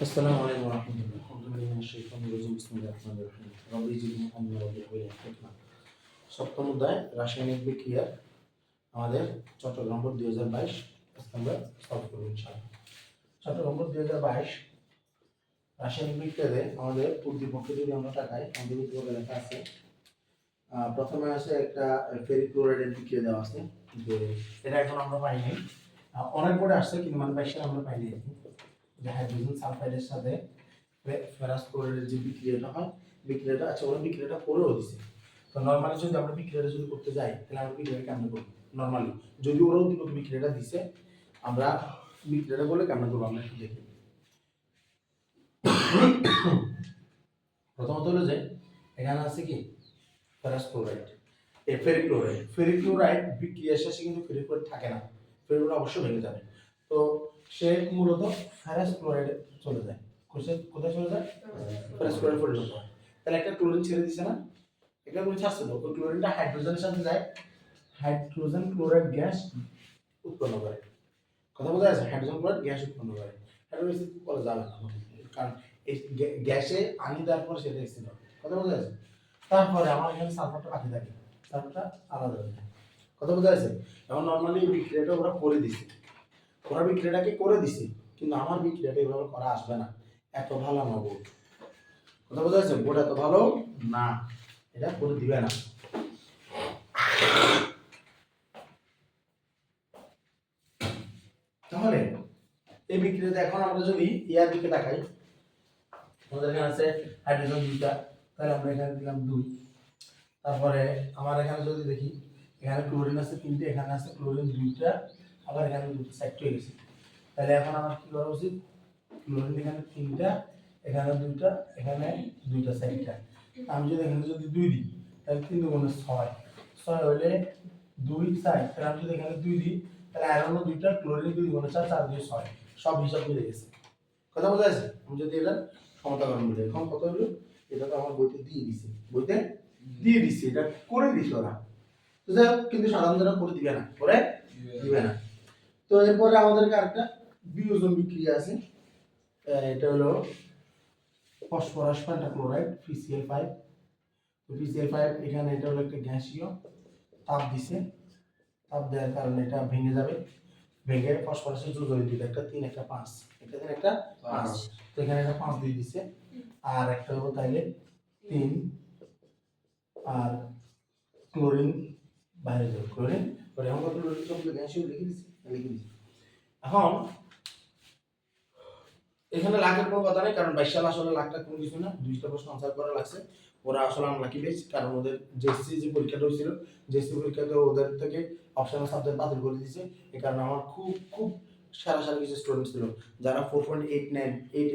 السلام عليكم ورحمة الله أعوذ بالله من الشيطان الرجيم بسم الله الرحمن الرحيم ربي زدني علما ربي ولا حكمة সপ্তম অধ্যায় রাসায়নিক বিক্রিয়া আমাদের চট্টগ্রাম বোর্ড দুই হাজার বাইশ আমরা সলভ করবো ইনশাআল্লাহ চট্টগ্রাম বোর্ড দুই হাজার বাইশ রাসায়নিক বিক্রিয়াতে আমাদের উদ্দীপকে যদি আমরা টাকাই আমাদের উদ্দীপকে লেখা আছে আহ, প্রথমে আছে একটা ফেরিক ক্লোরাইডের বিক্রিয়া দেওয়া আছে যে এটা এখন আমরা পাইনি আহ, অনেক পরে আসছে কিন্তু মানে বাইশে আমরা পাইনি আর কি। হাইড্রোজেন সালফাইডের সাথে ফেরাস ক্লোরাইডের যে বিক্রিয়াটা হয়, বিক্রিয়াটা আচ্ছা ওরা বিক্রিয়াটা করেও দিছে। তো নর্মালি যদি আমরা বিক্রিয়াটা যদি করতে যাই, তাহলে আমরা বিক্রিয়াটা কেমন করব? নর্মালি যদি ওরাও দীপক বিক্রিয়াটা দিছে, আমরা বিক্রিয়াটা করলে কেমন করব? আমরা একটু দেখি প্রথমত হলো যে, এখানে আছে কি? Ferrous chloride. এ ফেরিক ক্লোরাইড। ফেরিক ক্লোরাইড বিক্রিয়া শেষে কিন্তু ফেরিক থাকে না। ফেরিক ক্লোরাইড অবশ্যই ভেঙে যাবে। তো সে মূলত ফেরাস ক্লোরাইডে চলে যায়। কোথায় চলে যায়? ফেরাস ক্লোরাইড পরিণত তাহলে একটা ক্লোরিন ছেড়ে দিছে না? একটা ক্লোরিন ছাড়ছে তো? ক্লোরিনটা হাইড্রোজেনের সাথে যায়। হাইড্রোজেন ক্লোরাইড গ্যাস উৎপন্ন করে। কথা বোঝা যাচ্ছে? হাইড্রোজেন ক্লোরাইড গ্যাস উৎপন্ন করে। হাইড্রোজেন বলা যাবে না কারণ এই গ্যা- গ্যাসে আনি দেওয়ার পর সেটা এসেছিল কথা বোঝা যাচ্ছে? তারপরে আমার এখানে সালফারটা বাকি থাকে। সালফারটা আলাদা হয়ে যায়। কথা বোঝা যাচ্ছে? এখন নর্মালি বিক্রিয়াটা ওরা করে দিছে। ওরা বিক্রিয়াটাকে করে দিছে, কিন্তু আমার বিক্রিয়াটা এভাবে করা আসবে না। এত ভালো আমার বোর্ড কথা বোঝা যাচ্ছে বোর্ড এত ভালো? না, এটা করে দিবে না। তাহলে, এই বিক্রিয়াতে এখন আমরা যদি ইয়ার দিকে তাকাই, আমাদের এখানে আছে হাইড্রোজেন দুইটা, তাহলে আমরা এখানে দিলাম দুই। তারপরে আমার এখানে যদি দেখি, এখানে ক্লোরিন আছে তিনটে, এখানে আছে ক্লোরিন দুইটা। আবার এখানে দুটো সাইড হয়ে গেছে। তাহলে এখন আমার কি করা উচিত? ক্লোরিন এখানে তিনটা এখানে দুইটা এখানে দুইটা সাইডটা আমি যদি এখানে যদি দুই দিই তাহলে তিন দুগুণে ছয়। ছয় হলে দুই সাইড তাহলে আমি যদি এখানে দুই দিই তাহলে আয়রনও দুইটা ক্লোরিন দুই গুণে চার চার দুই ছয়। সব হিসাব মিলে গেছে। কথা বোঝা যাচ্ছে আমি যদি এটা ক্ষমতা সমতাকরণ মিলে এখন কত হলো? এটা তো আমার বইতে দিয়ে দিছে। বইতে দিয়ে দিছে এটা করে দিছে ওরা তো যাই হোক, কিন্তু সাধারণ করে দিবে না। করে তো এরপরে আমাদেরকে আরেকটা বিয়োজন বিক্রিয়া আছে। এটা হলো ফসফরাস পেন্টাক্লোরাইড পিসিএল ফাইভ তো পিসিএল ফাইভ এখানে এটা হলো একটা গ্যাসীয় তাপ দিছে। তাপ দেওয়ার কারণে এটা ভেঙে যাবে। ভেঙে ফসফরাসের যোজন দিবে একটা তিন একটা পাঁচ একটা তিন একটা পাঁচ। তো এখানে একটা পাঁচ দিয়ে দিছে। আর একটা হলো তাইলে তিন। আর ক্লোরিন বাইরে যাবে। ক্লোরিন এখন এখন লাখের কোনো কথা নেই, কারণ বাইশ সাল আসলে লাখটা কোনো কিছু না, দুইটা প্রশ্ন আনসার করা লাগছে। ওরা আসলে আনলাকি বেশ, কারণ ওদের জেসি যে পরীক্ষাটা হয়েছিল জেসি পরীক্ষাতে ওদের থেকে অপশনাল সাবজেক্ট বাতিল করে দিয়েছে। এই কারণে আমার খুব খুব সারা সারা কিছু স্টুডেন্ট ছিল, যারা four point eight nine eight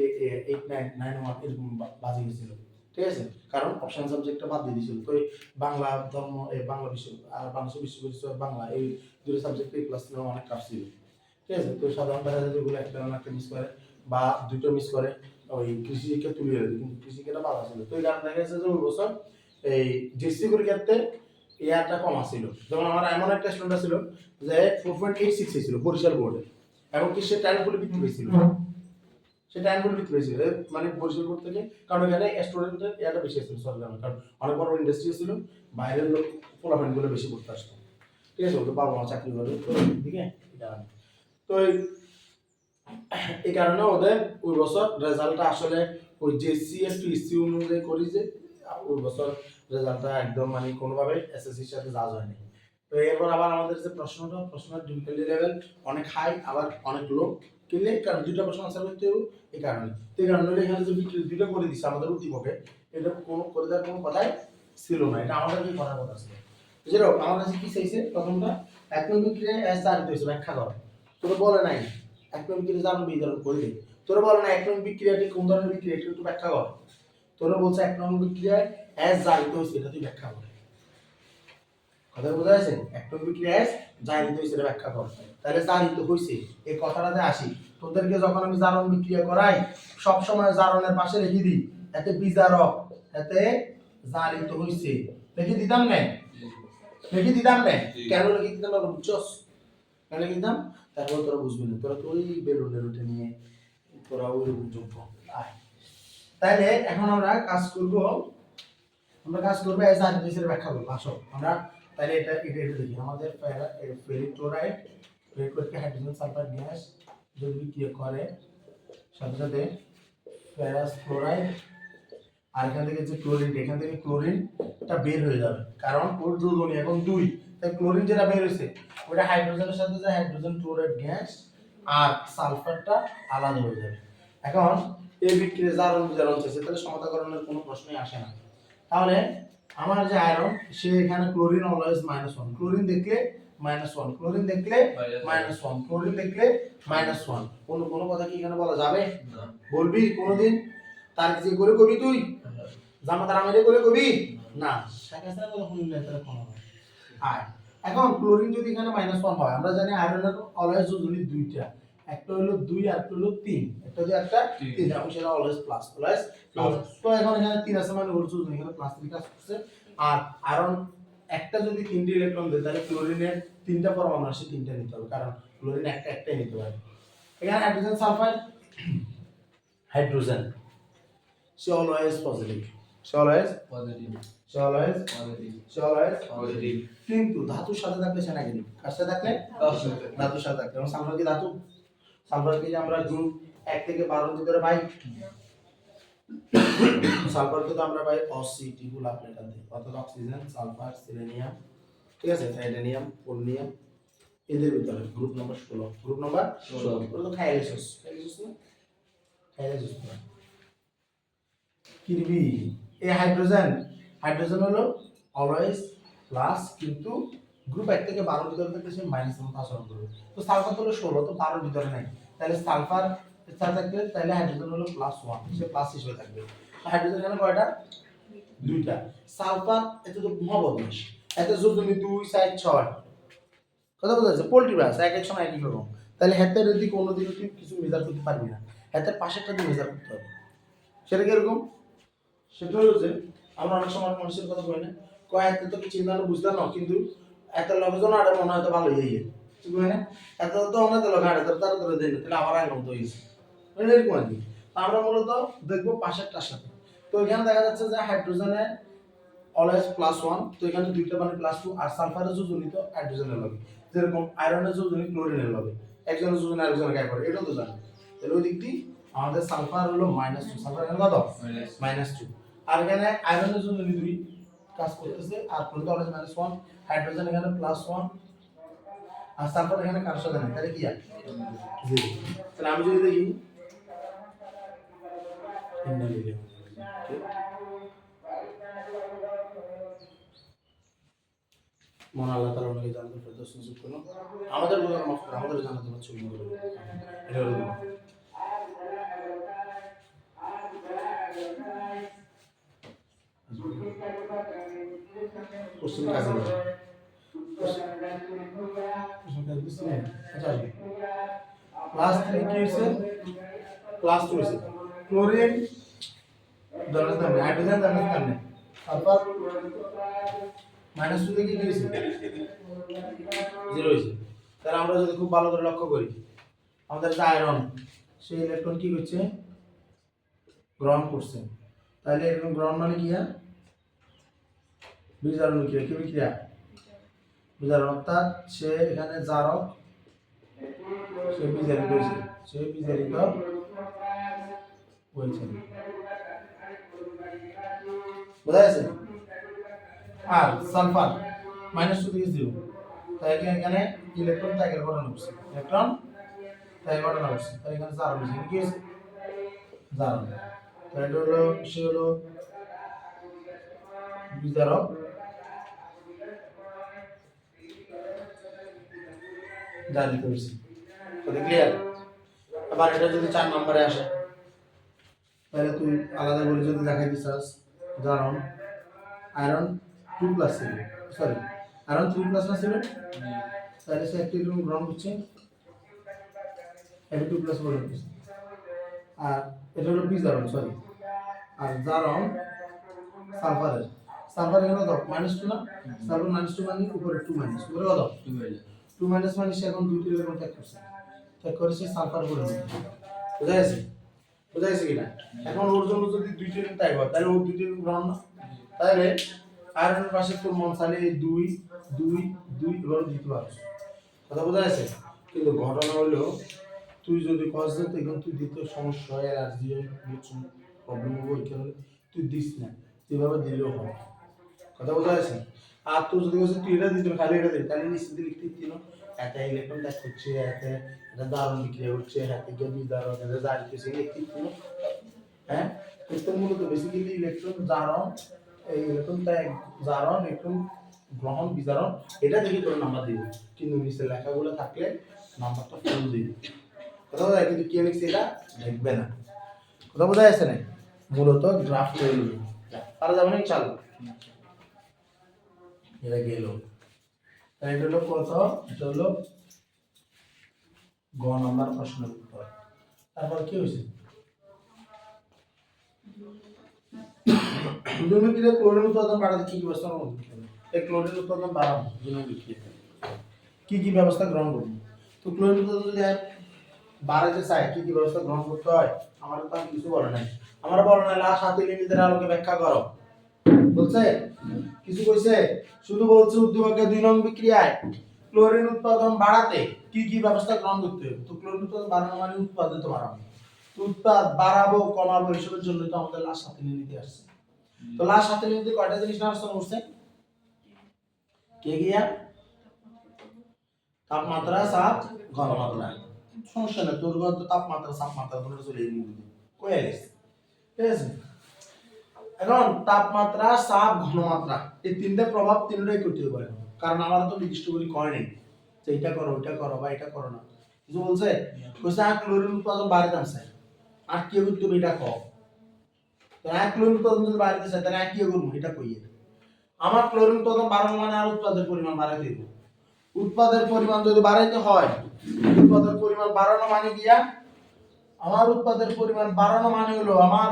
eight nine nine one এরকম বাজে গেছিল ঠিক আছে? কারণ অপশনাল সাবজেক্টটা বাদ দিয়ে দিয়েছিল। তো এই বাংলা ধর্ম এই বাংলা বিশ্ব, আর বাংলাদেশ বিশ্ববিদ্যালয়, বাংলা, এই দুটো সাবজেক্টে ক্লাস নেওয়া অনেক টাফ ছিল। ঠিক আছে? তো সাধারণ দেখা যায় যেগুলো একটা একটা মিস করে, বা দুটো মিস করে, ওই কৃষিকে তুলিয়ে দেয় কিন্তু কৃষিকেটা বাধা ছিল। তো এই কারণে দেখা গেছে যে ওই বছর এই জেসি পরীক্ষাতে এয়ারটা কম আসছিল। যেমন আমার এমন একটা স্টুডেন্ট ছিল যে ফোর পয়েন্ট এইট সিক্স ছিল, বরিশাল বোর্ডে এবং কি সে টাইম বলে বিক্রি হয়েছিল সে বলে বিক্রি হয়েছিল এ মানে বরিশাল বোর্ড থেকে কারণ এখানে স্টুডেন্টের এয়ারটা বেশি আসছিল সরকার কারণ অনেক বড় ইন্ডাস্ট্রি ছিল, বাইরের লোক পোলাফাইনগুলো বেশি করতে আসতো। ঠিক আছে ওদের বাবা মা চাকরি করে, তো দিকে তো এই কারণে ওদের ওই বছর রেজাল্টটা আসলে ওই জেসি এস পিসি অনুযায়ী করি যে, ওই বছর রেজাল্টটা একদম মানে কোনোভাবে এসএসসির সাথে যাওয়া হয়নি। তো এরপর আবার আমাদের যে প্রশ্নটা প্রশ্নের ডিফিকাল্টি লেভেল অনেক হাই আবার অনেক লো এই কারণ দুইটা প্রশ্ন আনসার করতে হবে, এই কারণে। এই কারণে এখানে যে দুইটা করে দিচ্ছে আমাদের উদ্দীপকে এটা কোনো করে দেওয়ার কোনো কথাই ছিল না, এটা আমাদেরকে করার কথা ছিল। যেরকম আমার কাছে কি চাইছে প্রথমটা? এক নম্বর বিক্রিয়া এস চারিত হয়েছে, ব্যাখ্যা কর। তোর বলে নাই। এক নম্বর বিক্রিয়া জানো, বিতরণ করে দে। তোর বলে না এক নম্বর বিক্রিয়াটি কোন ধরনের বিক্রিয়া? একটু একটু ব্যাখ্যা কর। তোর বলছে এক নম্বর বিক্রিয়ায় এস জারিত হয়েছে, এটা তুই ব্যাখ্যা কর। কথা বোঝা যাচ্ছে এক নম্বর বিক্রিয়া এস জারিত হয়েছে এটা ব্যাখ্যা কর। তাহলে জারিত হয়েছে এই কথাটাতে আসি। তোদেরকে যখন আমি জারণ বিক্রিয়া করাই সব সময় জারণের পাশে রেখে দিই। এতে বিজারক এতে জারিত হয়েছে লিখে দিতাম না? লিখে দিতাম না? কেন লিখে দিতাম না বুঝছস? কেন লিখে দিতাম? তারপর তোরা বুঝবি না। তোরা তো ওই বেলুনের উঠে নিয়ে তোরা ওই যোগ্য আয়। তাইলে এখন আমরা কাজ করব আমরা কাজ করব এস আর এর ব্যাখ্যা করব। আসো। আমরা তাহলে এটা এটা এটা দেখি। আমাদের ferric chloride ferric hydrogen sulphide gas যদি বিক্রিয়া করে, সাথে সাথে ফেরাস ক্লোরাইড আর এখান থেকে যে ক্লোরিন এখান থেকে ক্লোরিনটা বের হয়ে যাবে। কারণ ওর যোজনী এখন দুই। তাই ক্লোরিন যেটা বের হয়েছে ওটা হাইড্রোজেনের সাথে যে হাইড্রোজেন ক্লোরাইড গ্যাস আর সালফারটা আলাদা হয়ে যাবে। এখন এই বিক্রিয়া জারণ চাইছে, তাহলে সমতাকরণের কোনো প্রশ্নই আসে না। তাহলে আমার যে আয়রন সে এখানে chlorine always minus one chlorine দেখলে মাইনাস ওয়ান ক্লোরিন দেখলে মাইনাস ওয়ান ক্লোরিন দেখলে মাইনাস ওয়ান কোনো কোনো কথা কি এখানে বলা যাবে? বলবি কোনোদিন? তার যে করে কবি তুই? জামা তার আমাদের করে কবি? না। আর এখন ক্লোরিন যদি এখানে মাইনাস ওয়ান হয় আমরা জানি আয়রনের অলওয়েজ দুইটা। একটা হলো দুই আর একটা হলো তিন। একটা হলো একটা তিন। এবং সেটা অলওয়েজ প্লাস প্লাস তো এখন এখানে তিন আছে মানে ওর যোজনী এখানে প্লাস তিন কাজ করছে আর আয়রন একটা যদি তিনটি ইলেকট্রন দেয় তাহলে ক্লোরিনের তিনটা পরমাণু আসে তিনটা নিতে হবে কারণ ক্লোরিন একটা একটাই নিতে পারে। এখানে হাইড্রোজেন সালফাইড হাইড্রোজেন সে অলওয়েজ পজিটিভ সে অলওয়েজ সে অলওয়েজ সে অলওয়েজ কিন্তু ধাতুর সাথে থাকলে সে নেগেটিভ কার সাথে থাকলে? ধাতুর সাথে। থাকলে। এবং সালফার কি ধাতু? সালফারকে যে আমরা গ্রুপ এক থেকে বারো ভিতরে পাই। সালফারকে তো আমরা পাই অসিটি গুলো আপনার অর্থাৎ অক্সিজেন সালফার সিলেনিয়াম ঠিক আছে? টাইটানিয়াম পোলিনিয়াম এদের ভিতরে। গ্রুপ নাম্বার ষোলো। গ্রুপ নাম্বার ষোলো। ওটা তো খাইলেছিস খাইলেছিস না? খাইলেছিস না কিরবি এই হাইড্রোজেন। হাইড্রোজেন হলো অলওয়েজ প্লাস কিন্তু গ্রুপ এক থেকে বারো ভিতরে থেকে সে মাইনাস মতো আচরণ করবে। তো সালফার হলো ষোলো, তো বারোর ভিতরে নেই। তাহলে সালফার চার থাকলে তাহলে হাইড্রোজেন হলো প্লাস ওয়ান সে প্লাস হিসেবে থাকবে। হাইড্রোজেন এখানে কয়টা? দুইটা। সালফার এতে তো মহাবদমাস এতে তুমি দুই সাইড ছয়। কথা বোঝা যাচ্ছে? পোল্ট্রি এক এক সময় এক এক রকম। তাহলে হাতের দিকে অন্য দিকে তুই কিছু মেজার করতে পারবি না হাতের পাশেরটা দিয়ে মেজার করতে হবে। সেটা কীরকম সেটা হলো যে, আমরা অনেক সময় মানুষের কথা বলি না। কয় হাতে তো চিন্তা বুঝলাম না, কিন্তু এত লোকজন আরে মনে হয় তো ভালো আছে? না এত তো অনেক লোক আরে তার তারা ধরে দেয় তাহলে আবার আগে মতো হয়েছে এরকম আর কি? আমরা মূলত দেখব পাশেরটার সাথে। তো এখানে দেখা যাচ্ছে যে হাইড্রোজেনে অলওয়েজ প্লাস ওয়ান তো এখানে দুইটা মানে প্লাস টু আর সালফারের যোজনী তো হাইড্রোজেনের লগে। যেরকম আয়রনের যোজনী ক্লোরিনের লগে। একজনের যোজনী আরেকজনের গায়ে পড়ে এটাও তো জানো। তাহলে ওই দিক দিয়ে আমাদের সালফার হলো মাইনাস টু সালফার এখানে কত? মাইনাস টু আর এখানে আয়রনের জন্য দুই কাজ করতেছে আর chlorine always minus one hydrogen এখানে প্লাস ওয়ান আর সালফার এখানে কার সাথে নেই তাহলে কি আর? জিরো তাহলে আমি যদি দেখি মন আল্লাহ তালা ওনাকে জানতে ফেরত সুযোগ করল আমাদের মাফ করে আমাদের জানাতে পারছি এটা হলো দোয়া। পশ্চিম কাছে। ক্লাস থ্রি কি হয়েছে? ক্লাস টু হয়েছে। ক্লোরিন ধরার সামনে হাইড্রোজেন ধরার সামনে সালফার মাইনাস টু থেকে কি হয়েছে? জিরো হয়েছে। তাহলে আমরা যদি খুব ভালো করে লক্ষ্য করি, আমাদের যে আয়রন সেই ইলেকট্রন কি করছে? গ্রহণ করছে। তাহলে এরকম গ্রহণ মানে কি হ্যাঁ বিজারণ বিক্রিয়া কি বিক্রিয়া? বিজারণ। অর্থাৎ সে এখানে জারক, সে বিজারিত হয়েছে। সে বিজারিত হয়েছে। বোঝা যাচ্ছে আর সালফার মাইনাস টু থেকে জিরো। তাই এখানে- ইলেকট্রন ত্যাগের ঘটনা ঘটছে ইলেকট্রন ত্যাগের ঘটনা ঘটছে তাই এখানে জারণ হয়েছে। কি হয়েছে? জারণ। তাই হলো সে হলো বিজারক হয়েছে তাহলে ক্লিয়ার আবার এটা যদি চার নম্বরে আসে, তাহলে তুই আলাদা করে যদি দেখাই দিছাস জারণ আয়রন টু প্লাস ছিল সরি আয়রন থ্রি প্লাস না ছিল তাহলে সে একটি ইলেকট্রন গ্রহণ করছে, এটা টু প্লাস বলে করছে আর এটা হলো বিজারণ সরি আর জারণ সালফারের। সালফার এখানে কত মাইনাস টু না? সালফার মাইনাস টু মানে উপরে টু মাইনাস উপরে কত টু মাইনাস মানে সে এখন দুইটি ইলেকট্রন ত্যাগ করছে। ত্যাগ করে সে সালফার নিচ্ছে। বুঝা গেছে? বুঝা গেছে কিনা? এখন ওর জন্য যদি দুইটা ইউনিট তাই হয়, তাহলে ওর দুইটা ইউনিট গ্রহণ না? তাহলে আয়রনের পাশে তোর মন তাহলে দুই দুই দুই এবার দিতে পারছ কথা বোঝা গেছে? কিন্তু ঘটনা হলো, তুই যদি কস যে তুই তুই দিতে সমস্যা হয় অ্যালার্জি হয় প্রবলেম হবে, ওইখানে তুই দিস না। তুই এভাবে দিলেও হয় কথা বোঝা গেছে? আর তুই যদি বলছিস তুই এটা দিতে খালি এটা দিবি তাহলে নিশ্চিত লিখতে দিল ইলেকট্রন করছে এতে এটা দারুণ বিক্রিয়া করছে হাতে গিয়ে বিদারণ এটা দিল হ্যাঁ? মূলত বেসিক্যালি ইলেকট্রন জারণ, এই ইলেকট্রন ত্যাগ জারণ গ্রহণ, বিজারণ, এটা দেখে তোর নাম্বার দিব। কিন্তু নিচে লেখাগুলো থাকলে নাম্বারটা ফুল দিবি। কথা বোঝা কিন্তু কে লিখছে এটা? দেখবে না। কথা বোঝা যাচ্ছে না? মূলত গ্রাফ তৈরি। আর যাবে না চালু? এটা গেল। তাহলে এটা হলো কত? এটা হলো গ নাম্বার প্রশ্নের উত্তর। তারপর কি হয়েছে? দুজন বিক্রিয়া ক্লোরিন উৎপাদন বাড়াতে কি ব্যবস্থা গ্রহণ করতে হবে? এই ক্লোরিন উৎপাদন বাড়াবো দুজন বিক্রিয়া কি কি ব্যবস্থা গ্রহণ করব? তো ক্লোরিন উৎপাদন যদি বাড়াতে চাই কি কি ব্যবস্থা গ্রহণ করতে হয়? আমার তো কিছু বলে নাই। আমার বলে নাই, লাস্ট হাতে লিমিটের আলোকে ব্যাখ্যা করো। বলছে? কিছু কইছে? শুধু বলছে উদ্যোগকে দুই নং বিক্রিয়ায় ক্লোরিন উৎপাদন বাড়াতে কি কি ব্যবস্থা গ্রহণ করতে হবে? তো ক্লোরিন উৎপাদন বাড়ানো মানে উৎপাদিত বাড়াবো তো উৎপাদ বাড়াবো, কমাবো, এসবের জন্য তো আমাদের লাস্ট হাতে নিতে আসছে। তো লাস্ট হাতে নিতে কয়টা জিনিস না আসতে করছে কে গিয়া? তাপমাত্রা চাপ ঘনমাত্রা সমস্যা নেই, তোর তাপমাত্রা তাপমাত্রা তোমরা চলে এই কয়ে গেছে। ঠিক আছে? এখন তাপমাত্রা, চাপ, ঘনমাত্রা, এই তিনটে প্রভাব তিনটাই করতে পারে কারণ আমার তো নির্দিষ্ট করে কয় নেই। যে এটা করো, ওইটা করো বা এটা করো না। কিছু বলছে? কইছে আর ক্লোরিন উৎপাদন বাড়ে দামছে আর কি করতে হবে এটা কও? তো এক ক্লোরিন উৎপাদন যদি বাড়াতে চাই তাহলে করব? এটা কইয়ে আমার ক্লোরিন উৎপাদন বাড়ানো মানে আর উৎপাদের পরিমাণ বাড়াই দিব উৎপাদের পরিমাণ যদি বাড়াইতে হয়, উৎপাদের পরিমাণ বাড়ানো মানে গিয়া আমার উৎপাদের পরিমাণ বাড়ানো মানে হলো আমার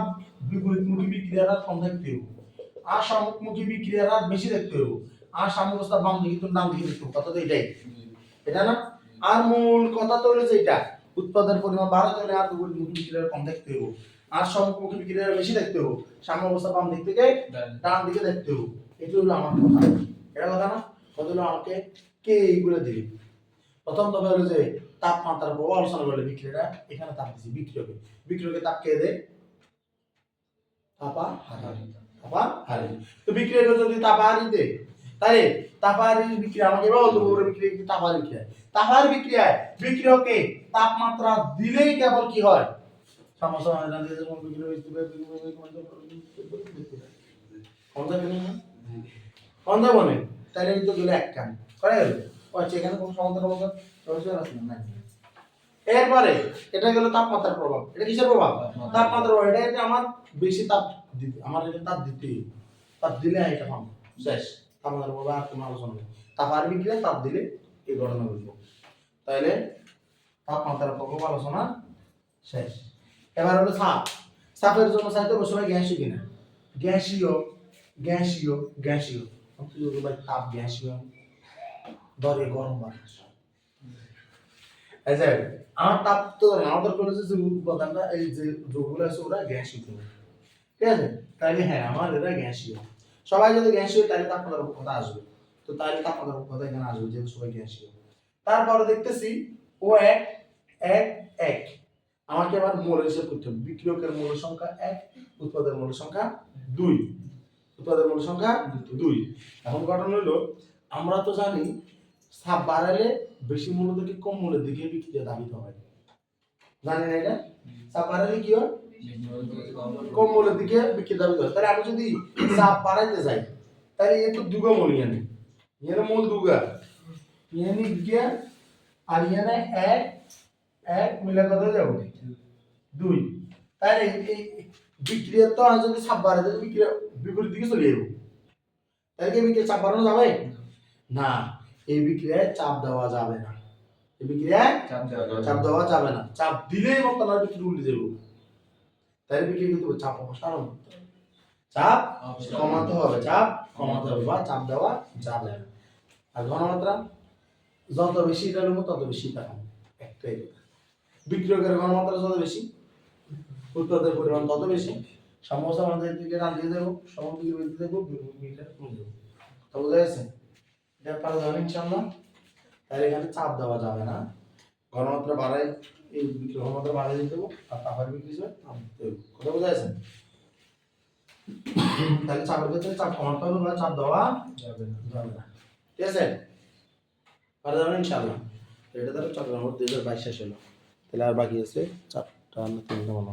বিপরীতমুখী বিক্রিয়ার হার কম হবে আর সম্মুখমুখী বিক্রিয়ার হার বেশি দেখতে হবে আর সাম্যবস্থার বাম দিকে তো ডান দিকে দেখতে কথা তো এটাই। এটা না? আর মূল কথা তো হলো যে এটা। উৎপাদনের পরিমাণ বাড়াতে হলে আর বিপরীতমুখী বিক্রিয়ার কম দেখতে হবে আর সম্মুখমুখী বিক্রিয়ার বেশি দেখতে হবে সাম্যাবস্থা বাম দিক থেকে ডান। দিকে দেখতে হবে এটা হলো আমার কথা। এটা কথা না? কথা হলো আমাকে কে এইগুলো দিবে? প্রথম দফা হলো যে তাপমাত্রার প্রভাব আলোচনা করলে বিক্রিয়াটা এখানে তাপ দিছি। বিক্রিয়কে। বিক্রিয়কে তাপ কে দেয়? তো যদি আমাকে বিক্রিয়ায় তাপমাত্রা দিলেই কেবল কি হয়? সমস্যা হয় না, যে যেমন বিক্রিয়া হইতে পারে কোনটা কেন কোনটা বলে? তাহলে কিন্তু গেলে এক করে আচ্ছা এখানে কোনো নাই। এরপরে এটা গেল তাপমাত্রার প্রভাব। এটা কিসের প্রভাব? তাপমাত্রার। প্রভাব। এটা এটা আমার বেশি তাপ দিতে আমার এটা তাপ দিতে তাপ দিলে এটা পাবো শেষ। তাপমাত্রার প্রভাব আর কোনো আলোচনা নেই। তাপ আর বিক্রিয়া তাপ দিলে এই ঘটনা বুঝব তাহলে তাপমাত্রার প্রভাব আলোচনা শেষ। এবার হলো সাপ সাপের জন্য হবে সবাই গ্যাসীয় কিনা? গ্যাসীয়। গ্যাসীয়। গ্যাসীয়। তাপ গ্যাসীয়। দরে গরম বাতাস। আচ্ছা আমার তাপ তো আমাদের যে এই যে আছে ওরা ঠিক আছে? হ্যাঁ আমার গ্যাসীয় সবাই যদি তাপমাত্রার আসবে। তো তাপমাত্রার এখানে আসবে, যেহেতু সবাই তারপরে দেখতেছি, ও এক এক এক। আমাকে আবার মোল হিসেব করতে হবে। বিক্রিয়কের মূল সংখ্যা এক, উৎপাদের মূল সংখ্যা দুই। উৎপাদের মূল সংখ্যা দুই। এখন ঘটনা হলো আমরা তো জানি সাপ বাড়ালে বেশি মূল্য থেকে কম মূল্যের দিকে বিক্রিয়া দাবিত হয় জানি না এটা সাপ বাড়ালে কি হয়? কম মূল্যের দিকে বিক্রি দাবিত হয়। তাহলে আমি যদি সাপ বাড়াইতে যাই তাহলে এ তো দুগা মূল ইয়ানি ইয়ানে মূল দুগা। ইয়ানি গিয়া আর ইয়ানে এক এক মিলে কত যাব? দুই। তাহলে এই বিক্রিয়া তো আমি যদি সাপ বাড়াই তাহলে বিক্রিয়া বিপরীত দিকে চলে যাব। তাহলে কি বিক্রিয়া সাপ বাড়ানো যাবে? না। এই বিক্রিয়ায় চাপ দেওয়া যাবে না। এই বিক্রিয়ায় চাপ দেওয়া যাবে না। চাপ দিলেই বর্তমানে বিক্রি উল্টে দেবো। তাই বিক্রি কিন্তু চাপ অপসারণ চাপ কমাতে হবে চাপ কমাতে হবে বা চাপ দেওয়া যাবে না। আর ঘনমাত্রা যত বেশি এটা নেব তত বেশি টাকা একটাই। বিক্রিয়কের ঘনমাত্রা যত বেশি উত্তরদের পরিমাণ তত বেশি সমস্ত আমাদের দিকে রান দিয়ে দেবো মিটার কমে দেবো। তো বোঝা গেছে? এটা পারা যাবে ইনশাল্লাহ তাহলে এখানে চাপ দেওয়া যাবে না। ঘনমাত্রা বাড়াই, এই ঘনমাত্রা বাড়াই দিতে দেবো আর তাপের বিক্রি হিসেবে চাপ দিতে হবে। কথা বোঝা গেছে? তাহলে চাপের ক্ষেত্রে চাপ কমাতে হবে, বা চাপ দেওয়া যাবে না যাবে না। ঠিক আছে? পারা যাবে ইনশাল্লাহ এটা তাহলে চট্টগ্রাম দুই হাজার বাইশ শেষ হলো। তাহলে আর বাকি আছে চারটা না তিনটা হয়